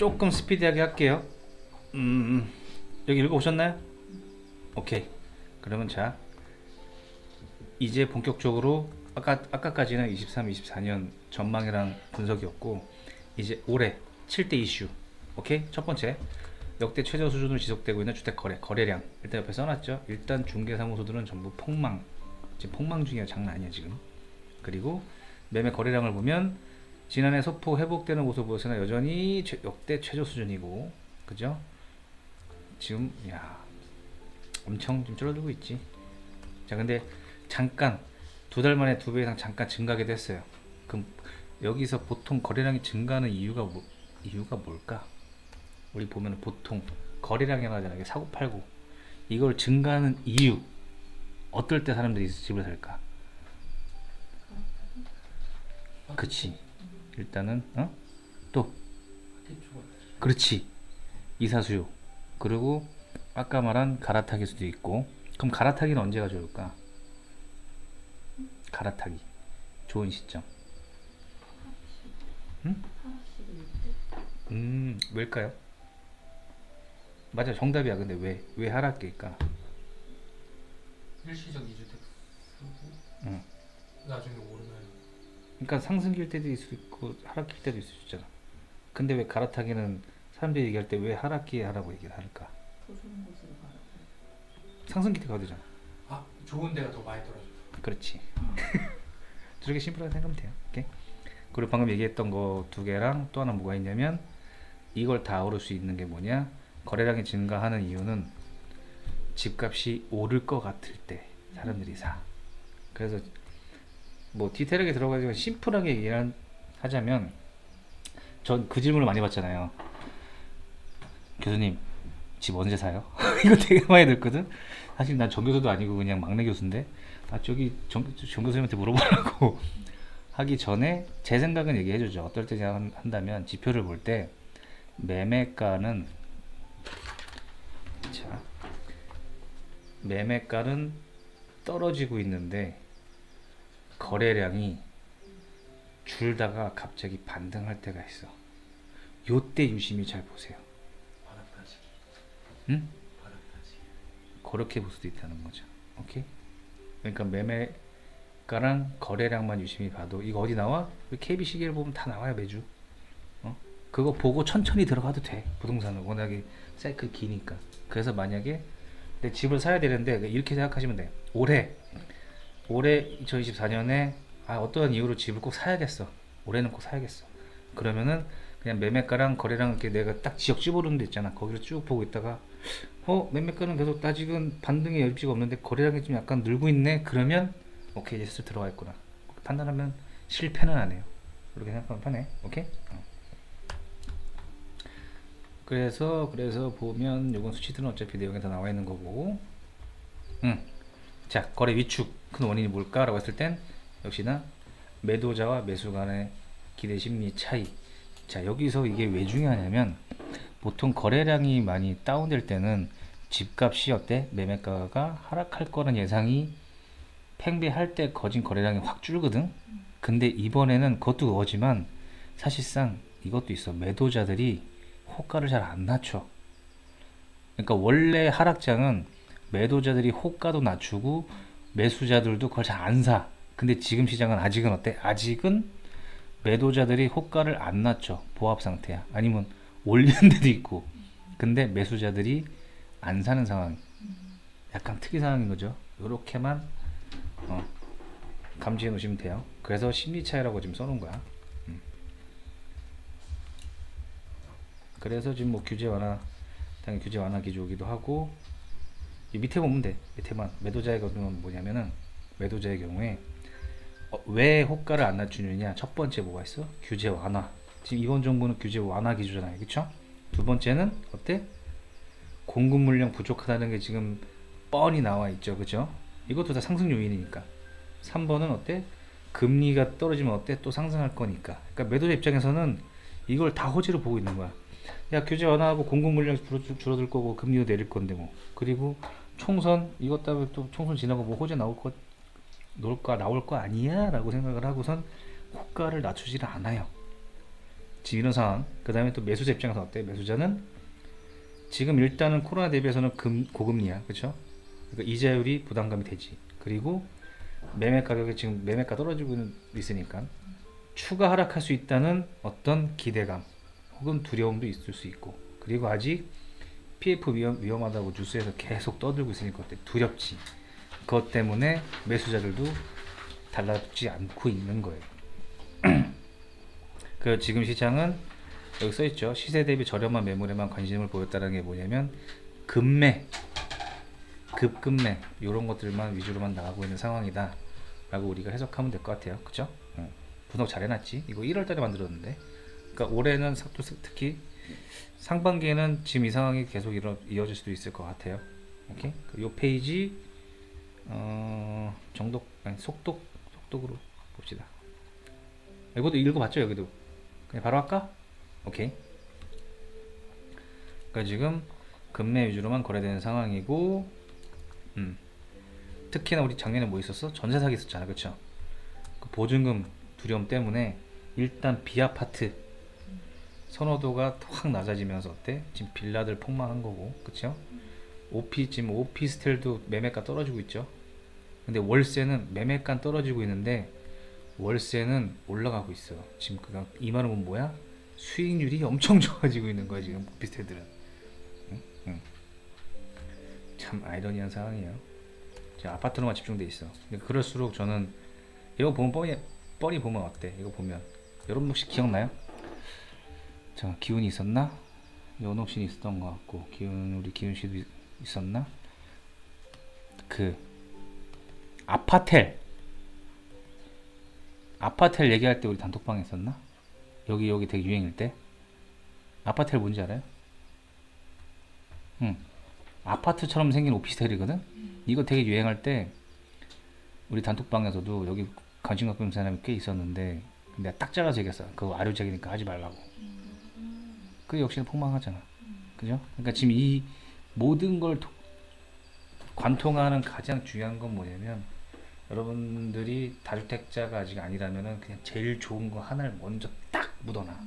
조금 스피디하게 할게요. 음, 여기 읽어보셨나요? 오케이. 그러면 자, 이제 본격적으로 아까 아까까지는 23, 24년 전망이랑 분석이었고 이제 올해 7대 이슈. 오케이. 첫 번째. 역대 최저 수준으로 지속되고 있는 주택 거래 거래량 일단 옆에 써 놨죠. 일단 중개 사무소들은 전부 폭망 지금 폭망 중이야 장난 아니야 지금. 그리고 매매 거래량을 보면 지난해 소폭 회복되는 모습 보였으나 여전히 최- 역대 최저 수준이고 그죠? 지금 야 엄청 좀 줄어들고 있지. 자 근데 잠깐 두 달 만에 두 배 이상 잠깐 증가하기도 했어요. 그럼 여기서 보통 거래량이 증가하는 이유가 뭐, 이유가 뭘까? 우리 보면 보통 거래량이라고 하잖아요. 사고 팔고 이걸 증가하는 이유 어떨 때 사람들이 집을 살까? 그치. 일단은 어? 또 그렇지. 이사 수요. 그리고 아까 말한 갈아타기일 수도 있고. 그럼 갈아타기는 언제가 좋을까? 갈아타기. 좋은 시점. 응? 음, 왜일까요? 맞아, 정답이야. 근데 왜? 왜 하락일까? 일시적 이주택 응. 나중에 오르면 그러니까 상승길 때도 있을 수 있고 하락길 때도 있을 수 있잖아. 근데 왜 갈아타기는 사람들이 얘기할 때 왜 하락기에 하라고 얘기를 할까? 상승기 때 가야 되잖아. 아 좋은 데가 더 많이 떨어져. 그렇지. 저렇게 심플하게 생각하면 돼요. 오케이. 그리고 방금 얘기했던 거 두 개랑 또 하나 뭐가 있냐면 이걸 다 오를 수 있는 게 뭐냐? 거래량이 증가하는 이유는 집값이 오를 것 같을 때 사람들이 사. 그래서 뭐 디테일하게 들어가지고 심플하게 얘기를 하자면 전 그 질문을 많이 받잖아요. 교수님 집 언제 사요? 이거 되게 많이 듣거든. 사실 난 전교수도 아니고 그냥 막내 교수인데 아 저기 정, 정 교수님한테 물어보라고 하기 전에 제 생각은 얘기해 주죠. 어떨 때 생각 한다면 지표를 볼 때 매매가는 자 매매가는 떨어지고 있는데 거래량이 줄다가 갑자기 반등할 때가 있어. 요때 유심히 잘 보세요. 응? 그렇게 볼 수도 있다는 거죠. 오케이? 그러니까 매매가랑 거래량만 유심히 봐도 이거 어디 나와? KB 시계를 보면 다 나와요 매주. 어? 그거 보고 천천히 들어가도 돼. 부동산은 워낙에 사이클 기니까. 그래서 만약에 내 집을 사야 되는데 이렇게 생각하시면 돼. 올해 올해 2024년에 아 어떠한 이유로 집을 꼭 사야겠어. 올해는 꼭 사야겠어. 그러면은 그냥 매매가랑 거래량 이렇게 내가 딱 지역 집어오는 데 있잖아. 거기를 쭉 보고 있다가 어 매매가는 계속 아직은 반등의 여지가 없는데 거래량이 좀 약간 늘고 있네. 그러면 오케이 이제 슬 들어가 있구나. 판단하면 실패는 안 해요. 그렇게 생각하면 편해. 오케이? 어. 그래서 그래서 보면 요건 수치들은 어차피 내용에 다 나와 있는 거고. 음. 자 거래 위축 큰 원인이 뭘까라고 했을 땐 역시나 매도자와 매수 간의 기대 심리 차이. 자 여기서 이게 왜 중요하냐면 보통 거래량이 많이 다운될 때는 집값이 어때? 매매가가 하락할 거는 예상이 팽배할 때 거진 거래량이 확 줄거든. 근데 이번에는 그것도 그거지만 사실상 이것도 있어. 매도자들이 호가를 잘 안 낮춰. 그러니까 원래 하락장은 매도자들이 호가도 낮추고 매수자들도 그걸 잘 안 사. 근데 지금 시장은 아직은 어때? 아직은 매도자들이 호가를 안 낮춰. 보합 상태야. 아니면 올리는 데도 있고. 근데 매수자들이 안 사는 상황. 약간 특이 상황인 거죠. 요렇게만 어, 감지해 놓으시면 돼요. 그래서 심리 차이라고 지금 써놓은 거야. 음. 그래서 지금 뭐 규제 완화, 당연히 규제 완화 기조이기도 하고 이 밑에 보면 돼. 밑에만 매도자의 경우는 뭐냐면은 매도자의 경우에 어, 왜 호가를 안 낮추느냐? 첫 번째 뭐가 있어? 규제 완화. 지금 이번 정부는 규제 완화 기조잖아요, 그렇죠? 두 번째는 어때? 공급 물량 부족하다는 게 지금 뻔히 나와 있죠, 그죠? 이것도 다 상승 요인이니까. 3번은 어때? 금리가 떨어지면 어때? 또 상승할 거니까. 그러니까 매도자 입장에서는 이걸 다 호재로 보고 있는 거야. 야 규제 완화하고 공급 물량 줄어들, 줄어들 거고 금리도 내릴 건데 뭐. 그리고 총선 이것 때문에 또 총선 지나고 뭐 호재 나올 거 나올 거 나올 거 아니야라고 생각을 하고선 호가를 낮추지를 않아요. 지금 이런 상황. 그 다음에 또 매수자 입장에서 어때? 매수자는 지금 일단은 코로나 대비해서는 금, 고금리야, 그렇죠? 그러니까 이자율이 부담감이 되지. 그리고 매매 가격이 지금 매매가 떨어지고 있으니까 추가 하락할 수 있다는 어떤 기대감 혹은 두려움도 있을 수 있고 그리고 아직 PF 위험, 위험하다고 뉴스에서 계속 떠들고 있으니까? 두렵지. 그것 때문에 매수자들도 달라지지 않고 있는 거예요. 그 지금 시장은 여기 써 있죠. 시세 대비 저렴한 매물에만 관심을 보였다는 게 뭐냐면 급매, 급급매 이런 것들만 위주로만 나가고 있는 상황이다라고 우리가 해석하면 될 것 같아요. 그죠? 응. 분석 잘 해놨지. 이거 1월달에 만들었는데. 그러니까 올해는 특히 상반기에는 지금 이 상황이 계속 이어, 이어질 수도 있을 것 같아요. 오케이? 그요 페이지 어, 정독 아니 속독 속독으로 봅시다. 이것도 읽어봤죠 여기도. 그냥 바로 할까? 오케이. 그러니까 지금 금매 위주로만 거래되는 상황이고, 음. 특히나 우리 작년에 뭐 있었어? 전세 사기 있었잖아, 그렇죠? 그 보증금 두려움 때문에 일단 비아파트 선호도가 확 낮아지면서 어때? 지금 빌라들 폭망한 거고, 그렇죠? 오피 지금 오피스텔도 매매가 떨어지고 있죠. 근데 월세는 매매가 떨어지고 있는데 월세는 올라가고 있어. 지금 그가 이 말은 건 뭐야? 수익률이 엄청 좋아지고 있는 거야 지금 오피스텔들은. 응? 응. 참 아이러니한 상황이에요. 지금 아파트로만 집중돼 있어. 근데 그럴수록 저는 이거 보면 뻔히 뻔히 보면 어때? 이거 보면 여러분 혹시 기억나요? 자 기운이 있었나? 연옥 씨는 있었던 것 같고 기운 우리 기운 씨도 있- 있었나? 그 아파텔 아파텔 얘기할 때 우리 단톡방에 있었나? 여기 여기 되게 유행일 때 아파텔 뭔지 알아요? 응 아파트처럼 생긴 오피스텔이거든? 이거 되게 유행할 때 우리 단톡방에서도 여기 관심 갖고 있는 사람이 꽤 있었는데 내가 딱 잘라서 얘기했어 그거 아류작이니까 하지 말라고 그 역시나 폭망하잖아 그죠? 그러니까 지금 이 모든 걸 도- 관통하는 가장 중요한 건 뭐냐면 여러분들이 다주택자가 아직 아니라면은 그냥 제일 좋은 거 하나를 먼저 딱 묻어놔.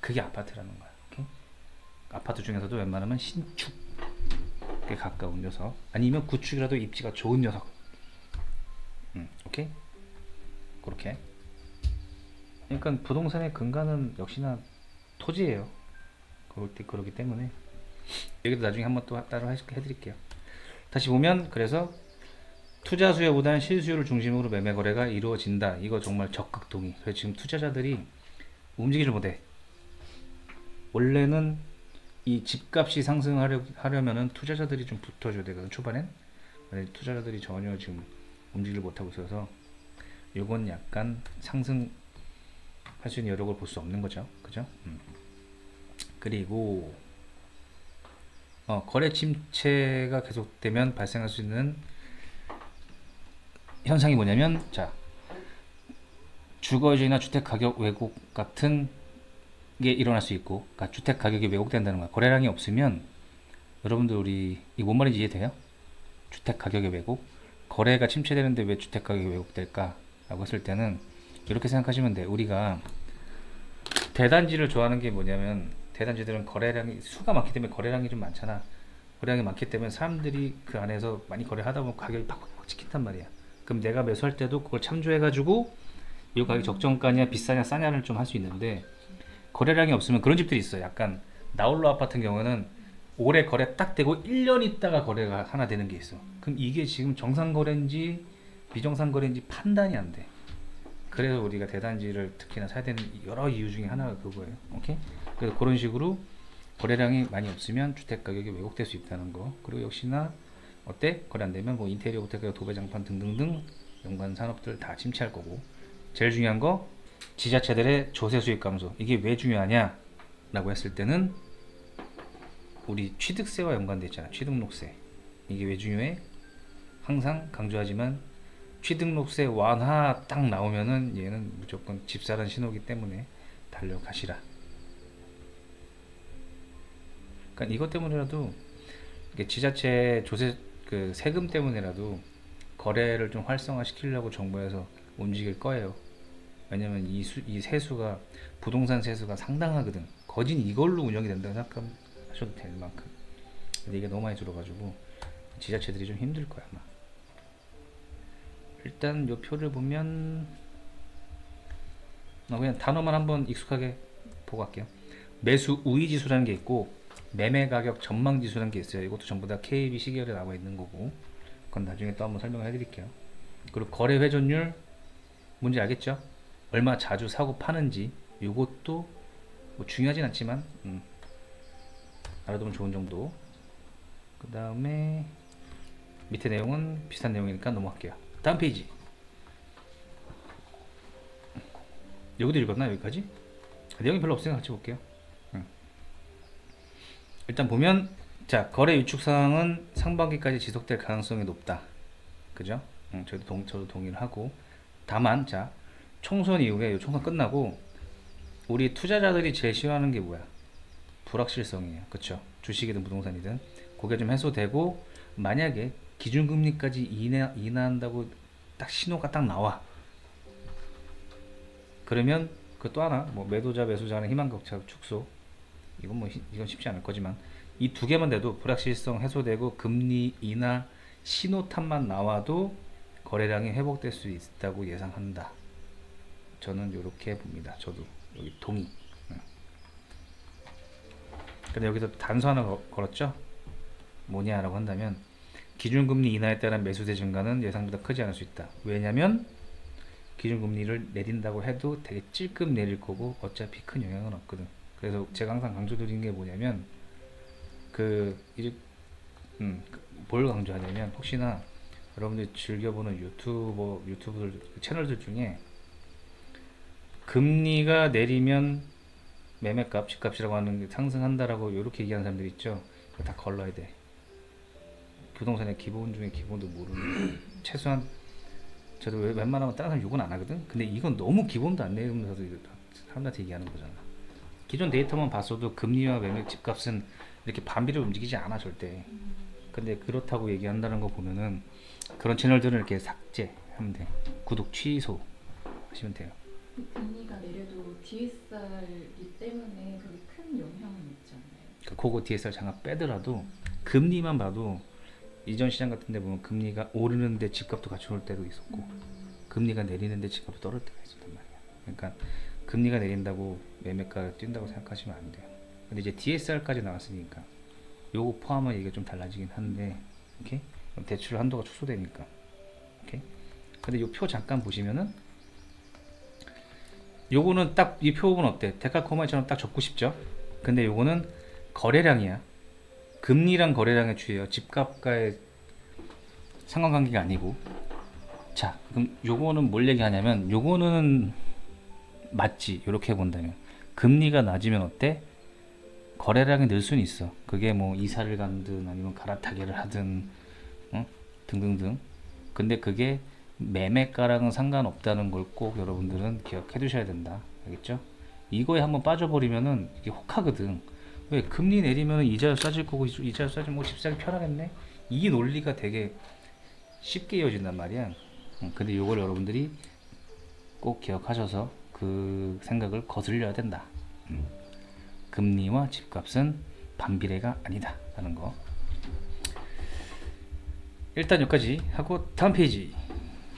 그게 아파트라는 거야. 오케이? 아파트 중에서도 웬만하면 신축에 가까운 녀석 아니면 구축이라도 입지가 좋은 녀석. 음, 오케이? 그렇게. 그러니까 부동산의 근간은 역시나 토지예요. 그럴 때 그러기 때문에 여기도 나중에 한번 또 따로 해- 해드릴게요. 다시 보면 그래서 투자 수요보다는 실수요를 중심으로 매매 거래가 이루어진다. 이거 정말 적극 동의. 그래서 지금 투자자들이 움직이질 못해. 원래는 이 집값이 상승하려 하려면은 투자자들이 좀 붙어줘야 되거든 초반엔. 투자자들이 전혀 지금 움직이를 못하고 있어서 요건 약간 상승할 수 있는 여력을 볼 수 없는 거죠. 그죠? 음. 그리고 어, 거래 침체가 계속되면 발생할 수 있는 현상이 뭐냐면 자 주거지나 주택 가격 왜곡 같은 게 일어날 수 있고 그러니까 주택 가격이 왜곡된다는 거야 거래량이 없으면 여러분들 우리 이 뭔 말인지 이해돼요? 주택 가격의 왜곡 거래가 침체되는데 왜 주택 가격이 왜곡될까 라고 했을 때는 이렇게 생각하시면 돼 우리가 대단지를 좋아하는 게 뭐냐면 대단지들은 거래량이 수가 많기 때문에 거래량이 좀 많잖아 거래량이 많기 때문에 사람들이 그 안에서 많이 거래하다 보면 가격이 팍팍팍 찍힌단 말이야 그럼 내가 매수할 때도 그걸 참조해가지고 이 가격이 적정가냐 비싸냐 싸냐를 좀 할 수 있는데 거래량이 없으면 그런 집들이 있어. 약간 나홀로 아파트 경우는 올해 거래 딱 되고 1년 있다가 거래가 하나 되는 게 있어. 그럼 이게 지금 정상 거래인지 비정상 거래인지 판단이 안 돼. 그래서 우리가 대단지를 특히나 사야 되는 여러 이유 중에 하나가 그거예요. 오케이? 그래서 그런 식으로 거래량이 많이 없으면 주택 가격이 왜곡될 수 있다는 거. 그리고 역시나 어때? 거래 안 되면 뭐 인테리어 호텔 도배 장판 등등등 연관 산업들 다 침체할 거고. 제일 중요한 거 지자체들의 조세 수익 감소. 이게 왜 중요하냐라고 했을 때는 우리 취득세와 연관돼 있잖아. 취득록세. 이게 왜 중요해? 항상 강조하지만 취득록세 완화 딱 나오면은 얘는 무조건 집사라는 신호기 때문에 달려가시라. 그러니까 이것 때문이라도 지자체 조세 그 세금 때문에라도 거래를 좀 활성화 시키려고 정부에서 움직일 거예요. 왜냐면 이, 수, 이 세수가 부동산 세수가 상당하거든. 거진 이걸로 운영이 된다고 생각하셔도 될 만큼. 근데 이게 너무 많이 들어가지고 지자체들이 좀 힘들 거야 아마. 일단 요 표를 보면 어, 그냥 단어만 한번 익숙하게 보고 갈게요. 매수 우위 지수라는 게 있고 매매 가격 전망 지수라는 게 있어요. 이것도 전부 다 KB 시계열에 나와 있는 거고 그건 나중에 또 한번 설명을 해드릴게요. 그리고 거래 회전율 뭔지 알겠죠? 얼마 자주 사고 파는지 이것도 뭐 중요하진 않지만 음, 알아두면 좋은 정도. 그 다음에 밑에 내용은 비슷한 내용이니까 넘어갈게요. 다음 페이지. 여기도 읽었나 여기까지? 내용이 별로 없으니까 같이 볼게요. 음. 일단 보면 자 거래 유축 상황은 상반기까지 지속될 가능성이 높다. 그죠? 음, 저도 동 저도 동의를 하고 다만 자 총선 이후에 이 총선 끝나고 우리 투자자들이 제일 싫어하는 게 뭐야? 불확실성이에요. 그쵸? 주식이든 부동산이든 그게 좀 해소되고 만약에 기준금리까지 인하, 인하한다고 딱 신호가 딱 나와. 그러면 그 또 하나 뭐 매도자 매수자 간의 희망 격차 축소 이건 뭐 히- 이건 쉽지 않을 거지만 이 두 개만 돼도 불확실성 해소되고 금리 인하 신호탄만 나와도 거래량이 회복될 수 있다고 예상한다. 저는 이렇게 봅니다. 저도 여기 동의. 응. 근데 여기서 단서 하나 거- 걸었죠? 뭐냐라고 한다면 기준금리 인하에 따른 매수세 증가는 예상보다 크지 않을 수 있다. 왜냐면 기준금리를 내린다고 해도 되게 찔끔 내릴 거고 어차피 큰 영향은 없거든. 그래서 제가 항상 강조드리는 게 뭐냐면 그 이제 음, 그뭘 강조하냐면 혹시나 여러분들이 즐겨보는 유튜버 유튜브들 그 채널들 중에 금리가 내리면 매매값, 집값이라고 하는 게 상승한다라고 이렇게 얘기하는 사람들 있죠. 다 걸러야 돼. 부동산의 기본 중에 기본도 모르는 최소한 저도 왜- 웬만하면 다른 사람 욕은 안 하거든. 근데 이건 너무 기본도 안다 사람들한테 얘기하는 거잖아. 기존 데이터만 봤어도 금리와 매매 집값은 이렇게 반비례 움직이지 않아 절대. 근데 그렇다고 얘기한다는 거 보면은 그런 채널들은 이렇게 삭제하면 돼. 구독 취소 하시면 돼요. 금리가 내려도 DSR이 때문에 그게 큰 영향은 있지 않나요? 그 고고 DSR 장갑 빼더라도 금리만 봐도 이전 시장 같은 데 보면 금리가 오르는데 집값도 같이 오를 때도 있었고 금리가 내리는데 집값도 떨어질 때가 있었단 말이야. 그러니까 금리가 내린다고 매매가가 뛴다고 생각하시면 안 돼요. 근데 이제 DSR까지 나왔으니까 요거 포함은 이게 좀 달라지긴 한데 오케이? 대출 한도가 축소되니까 오케이? 근데 요 표 잠깐 보시면은 요거는 딱 이 표는 어때? 데칼코마니처럼 딱 적고 싶죠? 근데 요거는 거래량이야. 금리랑 거래량의 주예요. 집값과의 상관관계가 아니고. 자, 그럼 요거는 뭘 얘기하냐면 요거는 맞지. 요렇게 본다면 금리가 낮으면 어때? 거래량이 늘 수는 있어. 그게 뭐 이사를 간든 아니면 갈아타기를 하든 어? 등등등. 근데 그게 매매가랑은 상관없다는 걸 꼭 여러분들은 기억해 두셔야 된다. 알겠죠? 이거에 한번 빠져버리면은 이게 혹하거든. 왜 금리 내리면 이자 싸질 거고 이자 싸지면 뭐 집사기 편하겠네. 이 논리가 되게 쉽게 이어진단 말이야. 음, 근데 이걸 여러분들이 꼭 기억하셔서 그 생각을 거슬려야 된다. 음. 금리와 집값은 반비례가 아니다 라는 거. 일단 여기까지 하고 다음 페이지.